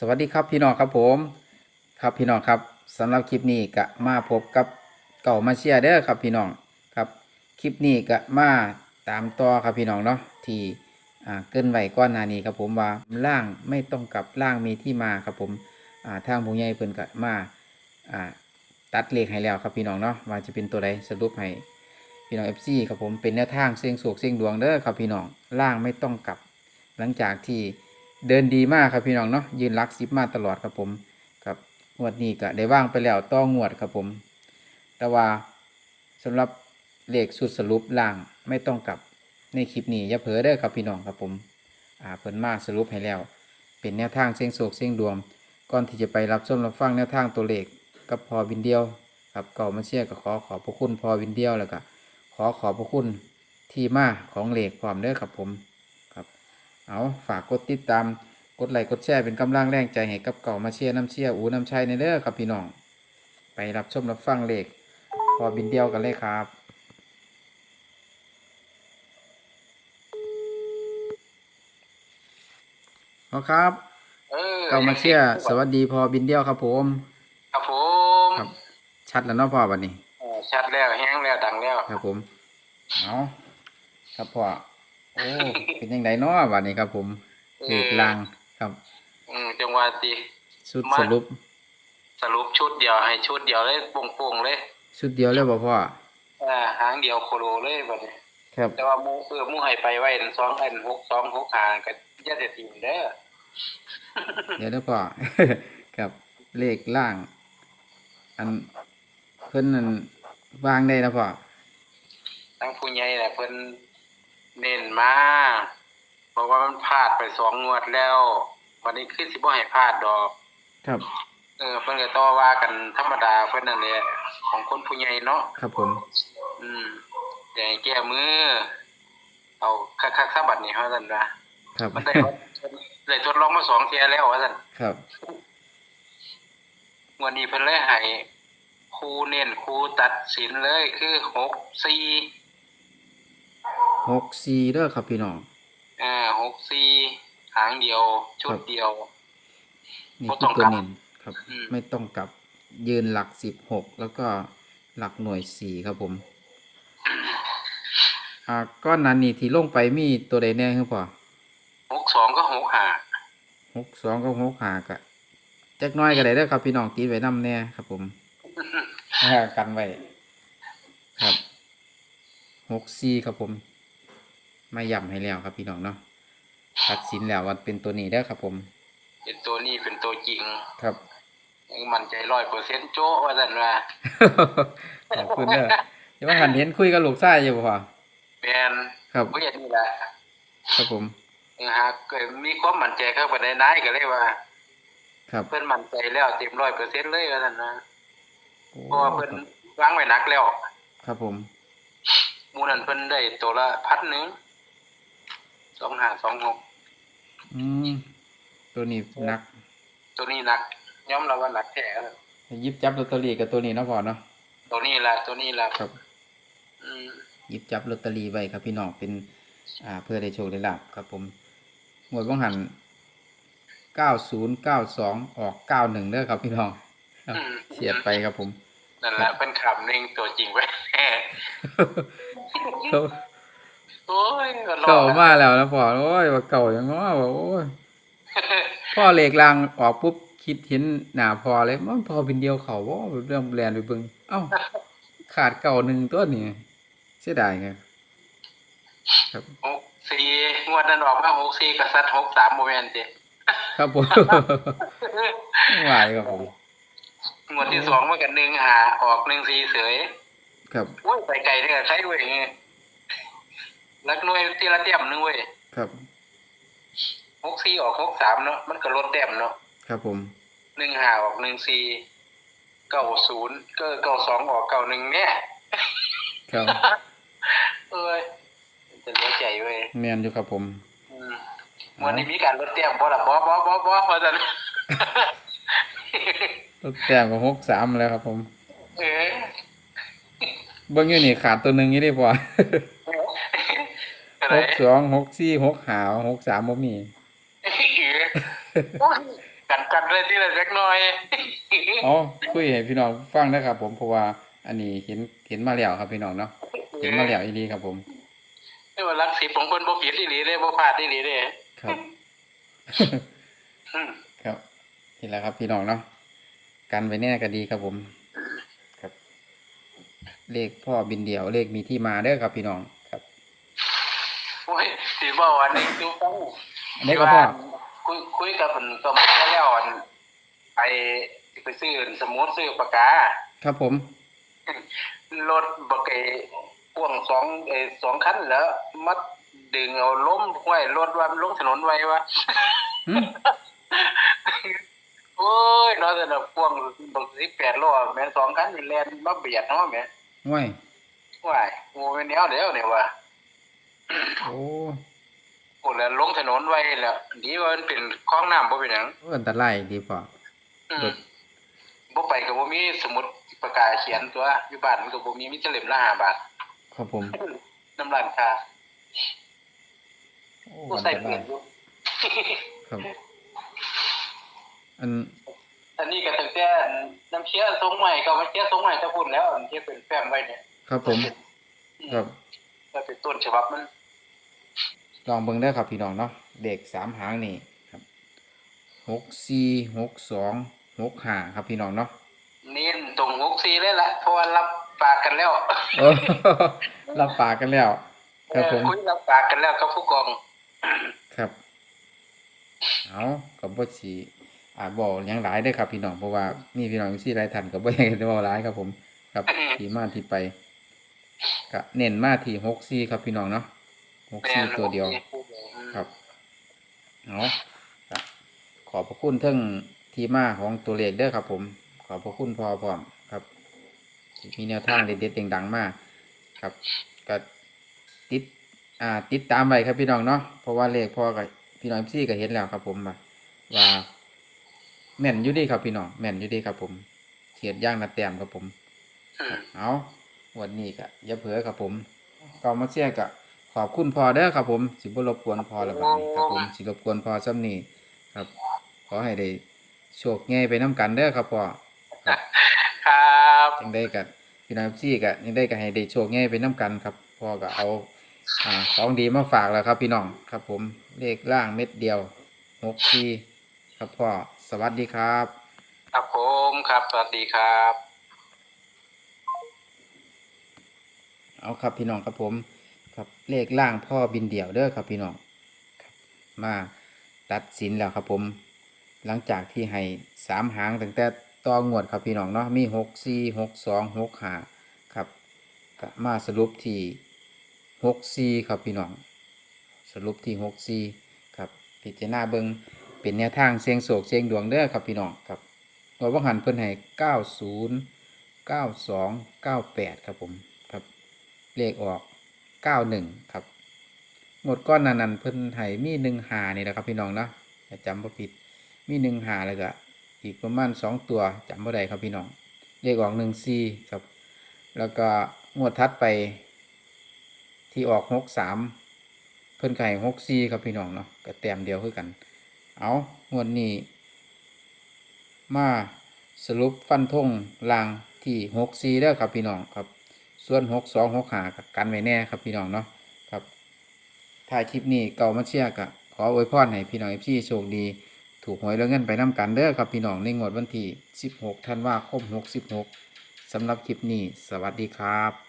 สวัสดีครับพี่น้องครับผม ครับพี่น้องครับสำหรับคลิปนี้ก็มาพบกับเก่ามาเชียร์เด้อครับพี่น้องครับคลิปนี้ก็มาตามต่อครับพี่น้องเนาะที่อ่าเกินไหวก้อนนานี้ครับผมว่าล่างไม่ต้องกลับล่างมีที่มาครับผมอ่าทางผู้ใหญ่เพิ่นก็มาอ่าตัดเลขให้แล้วครับพี่น้องเนาะว่าจะเป็นตัวใดสรุปให้พี่น้อง FC ครับผมเป็นแนวทางเสี่ยงโศกเสี่ยงดวงเด้อครับพี่น้องล่างไม่ต้องกลับ หลังจากที่ เดินดีมากครับพี่น้องเนาะยืนรักซิปมาตลอดครับผมครับงวดนี้ก็ได้ว่างไปแล้วต้องงวดครับผม แต่ว่าสำหรับเลขสุดสรุปล่างไม่ต้องกลับในคลิปนี้อย่าเผลอเด้อครับพี่น้องครับผมอ่าเพิ่นมาสรุปให้แล้ว เป็นแนวทางเสี่ยงโศกเสี่ยงดวงก่อนที่จะไปรับชมรับฟังแนวทางตัวเลขกับพอวินเดียวครับก่ามาเชียร์ก็ขอขอบพระคุณพอวินเดียวแล้วก็ขอขอบพระคุณที่มาของเลขพร้อมเด้อครับผม เอาฝากกดติดตาม กดไลค์กดแชร์เป็นกำลังแรงใจให้กับเก่ามาเชียร์น้ำเชียร์อูน้ำชัยในเด้อครับพี่น้อง ไปรับชมรับฟังเลขพอบินเดียวกันเลยครับเอาครับเออเก่ามาเชียร์สวัสดีพอบินเดียวครับผม ครับผมครับชัดแล้วเนาะพ่อวันนี้เออชัดแล้วแห้งแล้วดังแล้วครับผมเอาครับพ่อ โอ้เป็นยังไงเนาะวันนี้ครับ ผมเลขลางครับ อืมจังหวะดีชุดสรุป สรุปชุดเดียวให้ชุดเดียวเลยโป่งๆเลย ชุดเดียวเลยบ่พ่ออ่าหางเดียวโคโลเลยบัดนี้ครับ แต่ว่าหมูเออหมูให้ไปไว้อันสองอันหกสองหกหางก็อย่าได้ติมเด้อเดี๋ยวนะพ่อครับเลขล่าง อันเพิ่นนั่นวางได้นะพ่อทั้งผู้ใหญ่น่ะเพิ่น เน้นมาเพราะว่ามันพลาดไปสองงวดแล้ว วันนี้คือสิบ่ให้พลาดดอก ครับ เออเพิ่นก็ต่อว่ากันธรรมดาเพิ่นนั่นแหละของคนผู้ใหญ่เนาะครับผม อืมแต่ให้แก้มือ เอาคักๆซะบัดนี้เฮาซั่นว่าครับ มันได้ทดได้ทดลองมาสองเที่ยแล้วว่าซั่นครับ งวันนี้เพิ่นเลยให้ครูเน้นครูตัดสินเลยคือ6 4 หกสี่เด้อครับพี่น้อง อ่า6 4หางเดียว ชุดเดียวนี่บ่คืต้อองตัวกลับเน้นครับอืมไม่ต้องกลับยืนหลักสิบหกแล้วก็หลักหน่วยสี่ครับผมอ่าก้อนนั้นนี่ที่ลงไปมีตัวใดแน่คือพ่อ62ก็65หกสองกับหกหากะจักหน้อยก็ได้เด้อครับพี่น้องตีไว้นำแน่ครับผมอ่ากันไว้ครับหกซีครับผม มาย่ำให้แล้วครับพี่น้องเนาะตัดสินแล้วว่าเป็นตัวนี้ได้อครับผม เป็นตัวนี้เป็นตัวจริงครับยังมั่นใจ100%โจ้ว่าซั่นว่าขอบคุณเด้อเดี๋ยวว่าหันเห็นคุยกับลูกชายอยู่บ่พ่อแม่นครับบ่อย่างนี้แหละครับผมนะฮะเกิดมีความมั่นใจเข้าไปในนายก็เลยว่า ครับเพิ่นมั่นใจแล้วเต็มร้อยเปอร์เซ็นต์เลยว่าซั่นนะโอ้เพราะว่าเพิ่นวางไว้หนักแล้ว ครับผมหมู่นั้นเพิ่นได้ตัวละพันหนึ่ง สองห้าสองหกอืมตัวนี้หนักตัวนี้หนักยอมรับว่าหนักแท้แล้วหยิบจับลอตเตอรี่กับตัวนี้เนาะพ่อเนาะตัวนี้ล่ะตัวนี้ล่ะครับ อืมหยิบจับลอตเตอรี่ไว้ครับพี่น้องเป็น อ่า เพื่อได้โชคได้ลาบครับ ผมหมวดว่างหันเก้าศูนย์เก้าสองออกเก้าหนึ่งเด้อครับพี่น้องครับเฉียดไปครับผมนั่นแหละเพิ่นขับเน่งตัวจริงไว้เขา โอ้ยรอเก่ามาแล้วนะพ่อโอ้ยว่าเก่าอย่างง้อว่าโอ้ยพ่อเหล็กลางออกปุ๊บคิดเห็นหน้าพอเลยมันพอเป็นเดียวเขาว่าเรื่องแลนไปเบิ่งเอ้า ขาดเก่าหนึ่งตัวนี่เสียดายไงครับหกสี่งวดนั้นออกมาหกสี่กับซัดหกสามโมเมนต์สิครับผมไหวครับผมงวดที่สองมันกันหนึ่งหาออกหนึ่งสี่เสยครับโอ้ยไปไกลเนี่ยใช้เว้ย ลักหน่วยที่ละเต็มหนึงเว้ยครับหกสี่ออกหกสามเนาะมันก็ลดเต็มเนาะครับผมหนึ่งห้าออกหนึ่งสี่เก้าศูนย์ก็เก้าสองออกเก้าหนึ่งเนี่ยครับ เอ้ยจะเหลือใจเว้ยแมนอยู่ครับผมอืมวันนี้มีการลดเต็มบ่ล่ะบ่บ่บ่บ่เพราะฉะนั้น รถแต้มกับหกสามแล้วครับผม เออ เบิ้งอยู่นี่ขาดตัวหนึ่งนี่ได้พอ อะไรหกสองหกสี่หกหาวหกสามบ่มีเออโอ้ยกันกันเลยที่ละเล็กน้อยอ๋อคุยให้พี่น้องฟังนะครับผมเพราะว่า อันนี้เห็นเห็นมาแล้วครับพี่น้องเนาะเห็นมาแล้วอีหลีครับผมนี่ว่ารักสิบของเพิ่นบ่ผิดอีหลีเด้บ่พลาดอีหลีเด้ครับอืมครับนี่แหละครับพี่น้องเนาะกันไว้แน่ก็ดีครับผม ครับ เลขพ่อบินเดี่ยวเลขมีที่มาเด้อครับพี่น้องครับ โอ้ยสิบอกว่านี่ดูฟังอันนี้ก็พ่อ คุยคุยกับเพิ่นตัวมาแล้วอันไปไปซื้อสมุดซื้อปากกา ครับผม รถบักไอ้พ่วงสองไอ้สองคันแล้วมัดดึงเอาล้มไว้รถว่ามันลงถนนไว้วะหึ โอ้ยเนาะแต่ละพ่วงบักสิบแปดล้อแม่นสองคันนี่แล่นมาเบียดเนาะแม่ห้วยว้ายโอ้ยแนวเดียวเนี่ยว่ะ โอ้โอ้แล้วลงถนนไว้แล้วดีว่ามันเป็นคลองน้ำบ่เป็นหยังอันตรายดีพ่ออืมรถบ่ไปก็บ่มีสมุดปากกาเขียนตัวอยู่บ้านมันก็บ่มีมีแต่เล่มละ5บาทครับผมน้ำร้านค้าโอ้ผู้อันใส่ตเปลี่รายยนอยู่ ครับ อันอันนี้ก็ตั้งแต่น้ำเชื้อทรงใหม่ก็มาเชื้อทรงใหม่ถ้าพูดแล้วอันที่เป็นแฟ้มไว้เนี่ยครับผมครับ ก็เป็นต้นฉบับมัน ลองเบิ่งได้อครับพี่น้องเนาะเด็กสามหางนี่ครับหกสี่หกสองหกห้าครับพี่น้องเนาะเน้นตรง64เลยล่ะเพราะว่ารับปากกันแล้วเออรับปากกันแล้ว ครับผมเออคุยรับปากกันแล้วกับผู้กองครับเอากับบ่สีอ่าบอกหยังหลายได้อครับพี่น้องเพราะว่ามีพี่น้องที่หลายท่านก็บ่อยากจะบอกหลายครับผม ครับที่มาที่ไปก็เน้นมาที่หกสี่ครับพี่น้องเนาะ หกสี่ตัวเดียว ครับเอาก็ขอบพระคุณเทั้งที่มาของตัวเลขเด้อครับ ผม ขอบพระคุณพอพร้อมครับที่มีแนวทางเด็ดๆดังๆมากครับก็ติดอ่า ติดตามไว้ครับพี่น้องเนาะเพราะว่าเลขพ่อกับพี่น้องซี่ก็เห็นแล้วครับ ผมว่าว่าแม่นอยู่ดีครับพี่น้องแม่นอยู่ดีครับ ผมเทียดย่างนัดแต้มครับผมอืมเอาวันนี้ก็อย่าเผลอครับผมก็มาเชียร์กับ ขอบคุณพอเด้อครับผม สิบ่รบกวนพอละบาดนี้ครับผมสิรบกวนพอซ้ำนี้ครับ ขอให้ได้โชคแง่ไปน้ำกันเด้อครับพ่อครับครับยังได้กับพี่น้องซี่กับยังได้กับให้ได้โชคแง่ไปน้ำกันครับพ่อก็เอาอ่าของดีมาฝากแล้วครับพี่น้องครับผมเลขล่างเม็ดเดียวหกสี่ครับพ่อสวัสดีครับ ครับผมครับสวัสดีครับ เอาครับพี่น้องครับผม ครับเลขล่างพ่อบินเดี่ยวเด้อครับพี่น้องครับมาตัดสินแล้วครับผม หลังจากที่ให้สามหางตั้งแต่ต่องวดครับพี่น้องเนาะมีหกสี่หกสองหกห้าครับมาสรุปที่หกสี่ครับพี่น้อง สรุปที่หกสี่ครับพิจารณาเบิงเป็นแนวทางเสียงโศกเสียงดวงเด้อครับพี่น้องครับว่าว่หันเพิ่นให้เก้าศูนย์เก้าสองเก้าแปดครับผมครับเลขออก เก้าหนึ่งครับหมดก้อนนันนันเพิ่นให้มีหนึ่งหานี่แหละครับพี่น้องเนาะจำบ่ผิดมีหนึ่งหาแล้วก็อีกประมาณสองตัวจำบ่ได้ครับพี่น้องเลขออกหนึ่งซีครับ แล้วก็งวดทัดไป ที่ออกหกสามเพิ่นไก่หกซีครับพี่น้องเนาะก็แต้มเดียวคือกัน เอางวดนี้ มาสรุปฟันธงลางที่หกซีแล้วครับพี่น้องครับ ส่วนหกสองหกหากักนไว้แน่ครับพี่น้องเนาะครับถ่ายคลิปนี้เก่ามาเชียร์กะขออวยพรให้พี่น้องเอฟซีโชคดี ถูกหวยแล้วเงินไปน้ำกันเด้อครับพี่น้องในงวดวันที่ 16ธันวาคม66สำหรับคลิปนี้ สวัสดีครับ